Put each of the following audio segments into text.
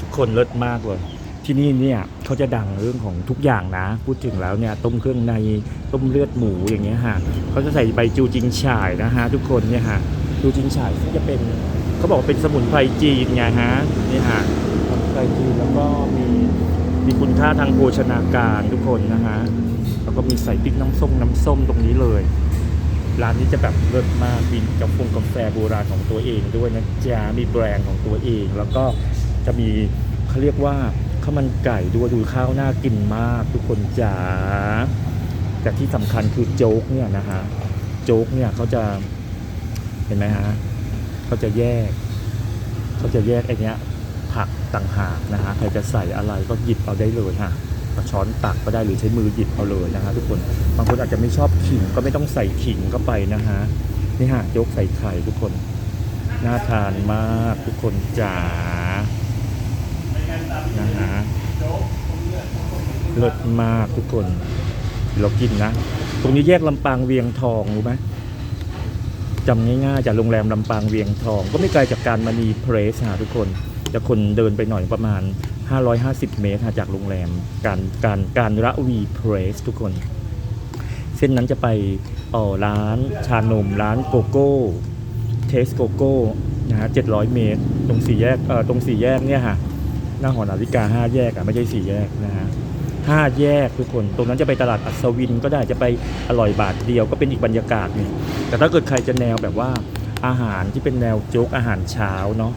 ทุกคนเลิศมากเลยที่นี่เนี่ยเขาจะดังเรื่องของทุกอย่างนะ พูดถึงแล้วเนี่ยต้มเครื่องในต้มเลือดหมูอย่างเงี้ยฮะเขาจะใส่ใบจูจิงฉ่ายนะฮะทุกคนเนี่ยฮะจูจิงฉ่ายซึ่จะเป็นเขาบอกว่าเป็นสมุนไพรจีนไงฮะนี่ฮะสมุนไพรจีนแล้วก็มีมีคุณค่าทางโภชนาการทุกคนนะฮะแล้วก็มีใส่พริกน้ำส้มน้ำส้มตรงนี้เลยร้านนี้จะแบบเลิศมากมีกาแฟกาแฟโบราณของตัวเองด้วยนะจ๊ะมีแบรนด์ของตัวเอง แล้วก็ จะมีเขาเรียกว่าข้าวมันไก่ด้วยดูข้าวน่ากินมากทุกคนจ๋าแต่ที่สำคัญคือโจ๊กเนี่ยนะฮะโจ๊กเนี่ยเขาจะเห็นไหมฮะเขาจะแยกเขาจะแยกไอเนี้ยผักต่างหากนะฮะใครจะใส่อะไรก็หยิบเอาได้เลยฮะเอาช้อนตักก็ได้หรือใช้มือหยิบเอาเลยนะฮะทุกคนบางคนอาจจะไม่ชอบขิงก็ไม่ต้องใส่ขิงเข้าไปนะฮะนี่ฮะโจ๊กใส่ไข่ทุกคนน่าทานมากทุกคนจ๋า นะฮะเลิศมากทุกคนเรากินนะ ตรงนี้แยกลำปางเวียงทองรู้ไหมจำง่ายๆจากโรงแรมลำปางเวียงทอง ก็ไม่ไกลจากการมณีเพรสฮะทุกคนจะคนเดินไปหน่อยประมาณ 550 เมตรฮะจากโรงแรมการการการระวีเพรสทุกคน เส้นนั้นจะไปเอ่อร้านชานม ร้านโกโก้เทสโกโก้นะฮะ700 เมตร ตรงสี่แยกเอ่อตรงสี่แยกเนี่ยฮะ หน้าหอนาฬิกาห้าแยกอะไม่ใช่สี่แยกนะฮะห้าแยกทุกคนตรงนั้นจะไปตลาดอัศวินก็ได้จะไปอร่อยบาทเดียวก็เป็นอีกบรรยากาศนึงแต่ถ้าเกิดใครจะแนวแบบว่าอาหารที่เป็นแนวโจ๊กอาหารเช้าเนาะ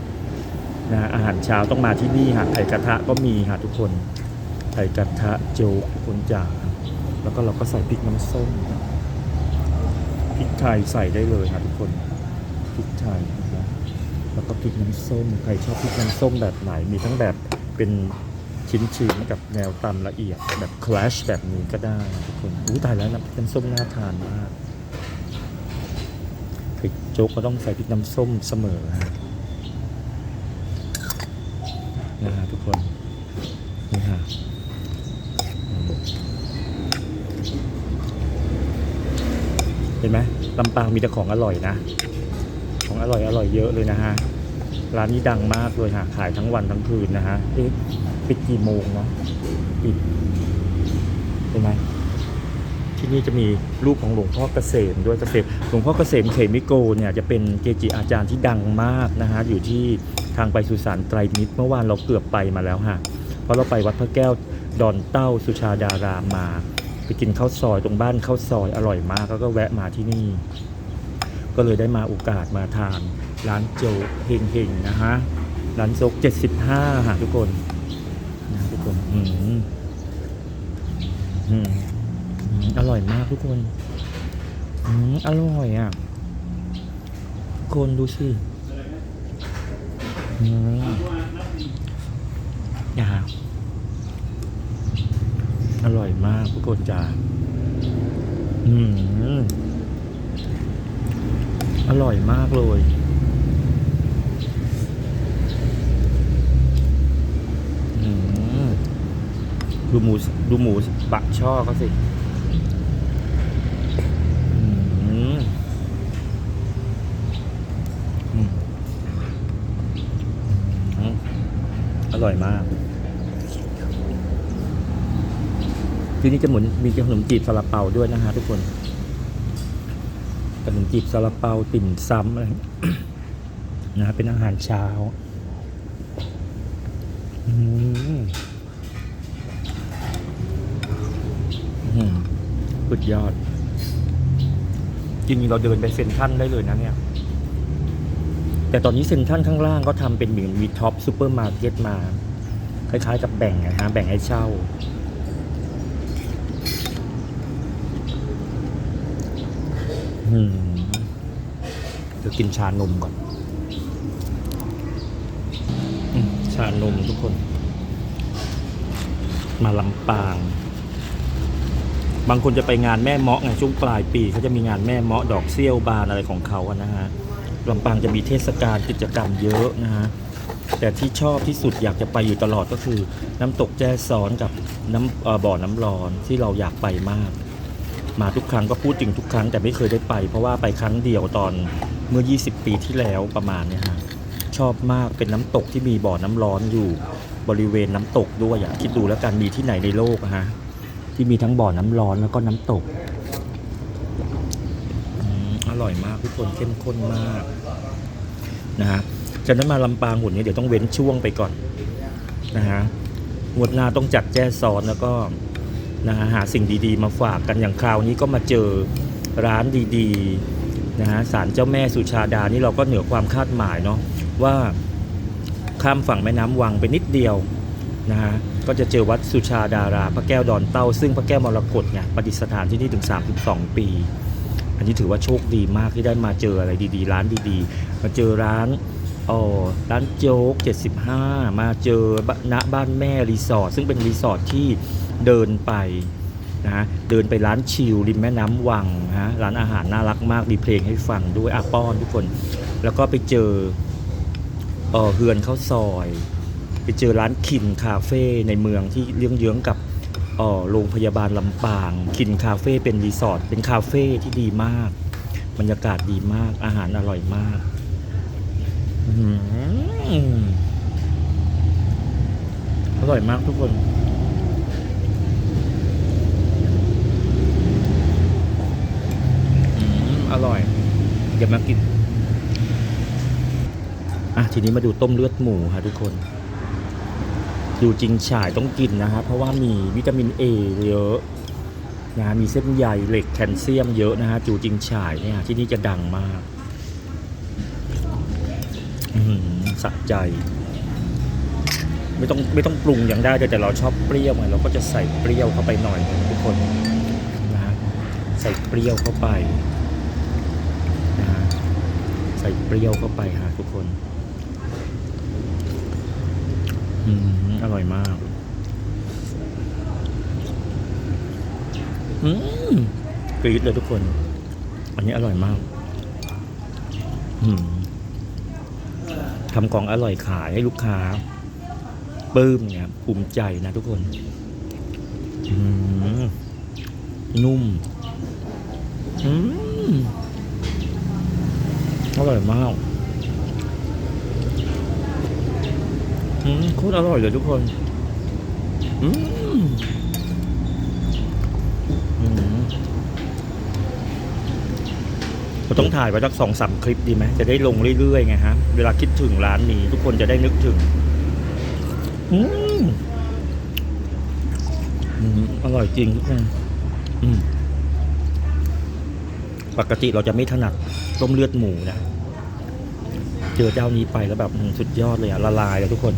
นะอาหารเช้าต้องมาที่นี่ฮะไข่กระทะก็มีฮะทุกคนไข่กระทะโจ๊กคนจ๋าแล้วก็เราก็ใส่พริกน้ำส้มพริกไทยใส่ได้เลยครับทุกคนพริกไทยนะแล้วก็พริกน้ำส้มใครชอบพริกน้ำส้มแบบไหนมีทั้งแบบ เป็นชิ้นๆกับแนวตำละเอียดแบบคลาชแบบนี้ก็ได้ทุกคนอู้ตายแล้วน้ำพริกน้ำส้มน่าทานมากพริกโจ๊กก็ต้องใส่พริกน้ำส้มเสมอฮะนะฮะทุกคนนี่ฮะเห็นไหมลำปางมีแต่ของอร่อยนะ ของอร่อยอร่อยเยอะเลยนะฮะ ร้านนี้ดังมากเลยฮะขายทั้งวันทั้งคืนนะฮะเอ๊ะปิดกี่โมงเนาะปิดเห็นไหมที่นี่จะมีรูปของหลวงพ่อเกษมด้วยเกษมหลวงพ่อเกษมเขมิโกเนี่ยจะเป็นเกจิอาจารย์ที่ดังมากนะฮะอยู่ที่ทางไปสุสานไตรมิตรเมื่อวานเราเกือบไปมาแล้วฮะเพราะเราไปวัดพระแก้วดอนเต้าสุชาดารามมา ไปกินข้าวซอยตรงบ้านข้าวซอยอร่อยมากแล้วก็แวะมาที่นี่ ก็เลยได้มาโอกาสมาทาน ร้านโจ๊กเฮงๆนะฮะร้านโจ๊ก75ฮะทุกคนนะทุกคนอืมอืมอืมอร่อยมากทุกคนอืมอร่อยอะทุกคนดูสิอืมอย่าอร่อยมากทุกคนจ้าอืมอร่อยมากเลย อืม ดูหมูดูหมูบะช่อก็สิอร่อยมากที่นี่จะเหมือนมีขนมจีบซาลาเปาด้วยนะฮะทุกคนขนมจีบซาลาเปาติ่มซ้ำอะไรนะฮะเป็นอาหารเช้า อืม สุดยอด จริงๆเราเดินไปเซ็นทรัลได้เลยนะเนี่ย แต่ตอนนี้เซ็นทรัลข้างล่างก็ทำเป็นเหมือนวีท็อปซูเปอร์มาร์เก็ตมา คล้ายๆกับแบ่งนะฮะแบ่งให้เช่า อืมเดี๋ยวกินชานมก่อนชานมทุกคน มาลำปาง บางคนจะไปงานแม่เมาะไงช่วงปลายปีเขาจะมีงานแม่เมาะดอกเซี่ยวบานอะไรของเขาอะนะฮะลำปางจะมีเทศกาลกิจกรรมเยอะนะฮะแต่ที่ชอบที่สุดอยากจะไปอยู่ตลอดก็คือ น้ำตกแจ้ซ้อนกับน้ำบ่อน้ำร้อนที่เราอยากไปมาก มาทุกครั้งก็พูดถึงทุกครั้งแต่ไม่เคยได้ไป เพราะว่าไปครั้งเดียวตอนเมื่อ 20 ปีที่แล้วประมาณเนี่ยฮะชอบมากเป็นน้ำตกที่มีบ่อน้ำร้อนอยู่บริเวณน้ำตกด้วยอะคิดดูแล้วกันมีที่ไหนในโลกอะฮะ ที่มีทั้งบ่อน้ำร้อนแล้วก็น้ำตกอร่อยมากทุกคนเข้มข้นมากนะฮะจากนั้นมาลำปางหุ่นนี้เดี๋ยวต้องเว้นช่วงไปก่อนนะฮะงวดหน้าต้องจัดแจ้ซ้อนแล้วก็นะฮะหาสิ่งดีๆ มาฝากกันอย่างคราวนี้ก็มาเจอร้านดีๆนะฮะศาลเจ้าแม่สุชาดานี่เราก็เหนือความคาดหมายเนาะว่าข้ามฝั่งแม่น้ำวังไปนิดเดียว นะฮะก็จะเจอวัดสุชาดารา พระแก้วดอนเต้า ซึ่งพระแก้วมรกตเนี่ยประดิษฐานที่นี่ถึง 32 ปี อันนี้ถือว่าโชคดีมากที่ได้มาเจออะไรดีๆ ร้านดีๆ มาเจอร้านอ๋อร้านโจ๊ก 75 มาเจอณบ้านแม่รีสอร์ทซึ่งเป็นรีสอร์ทที่เดินไปนะเดินไปร้านชิลริมแม่น้ำวังนะฮะร้านอาหารน่ารักมากมีเพลงให้ฟังด้วยอาป้อนทุกคน แล้วก็ไปเจอเออเฮือนข้าวซอย เจอร้านคินคาเฟ่ในเมืองที่เยื้องๆกับโรงพยาบาลลำปาง คินคาเฟ่เป็นรีสอร์ทเป็นคาเฟ่ที่ดีมาก บรรยากาศดีมากอาหารอร่อยมากอร่อยมากทุกคนอร่อยเดี๋ยวมากิน อะ ทีนี้มาดูต้มเลือดหมูค่ะทุกคน ดูจริงฉายต้องกินนะฮะเพราะว่ามีวิตามินเอเยอะนะมีเส้นใยเหล็กแคลเซียมเยอะนะฮะจูจริงฉายเนี่ยที่นี่จะดังมากสะใจ ไม่ต้องไม่ต้องปรุงอย่างได้แต่เราชอบเปรี้ยวไงเราก็จะใส่เปรี้ยวเข้าไปหน่อยนึงทุกคนนะใส่เปรี้ยวเข้าไปนะใส่เปรี้ยวเข้าไปฮะทุกคน อืมอร่อยมาก อืมกรี๊ดเลยทุกคน อันนี้อร่อยมาก อืมทำของอร่อยขายให้ลูกค้าปลื้มเนี่ยภูมิใจนะทุกคน อืมนุ่ม อืมอร่อยมาก อืม โคตรอร่อยเลยทุกคนอืมอืมเราต้องถ่ายไว้สักสองสามคลิปดีไหมจะได้ลงเรื่อยๆไงฮะ เวลาคิดถึงร้านนี้ ทุกคนจะได้นึกถึง อืมอืมอร่อยจริงทุกคนปกติเราจะไม่ถนัดต้มเลือดหมูนะ เจอเจ้านี้ไปแล้วแบบสุดยอดเลยอะละลายเลยทุกคน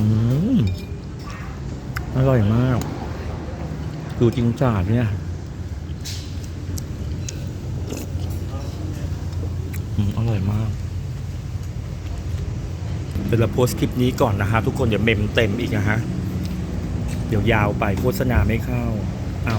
อืมอร่อยมาก ดูจริงจ่าเนี่ยอร่อยมากเดี๋ยวเราโพสคลิปนี้ก่อนนะฮะทุกคนเดี๋ยวเมมเต็มอีกนะฮะ เดี๋ยวยาวไปโฆษณาไม่เข้า เอา้า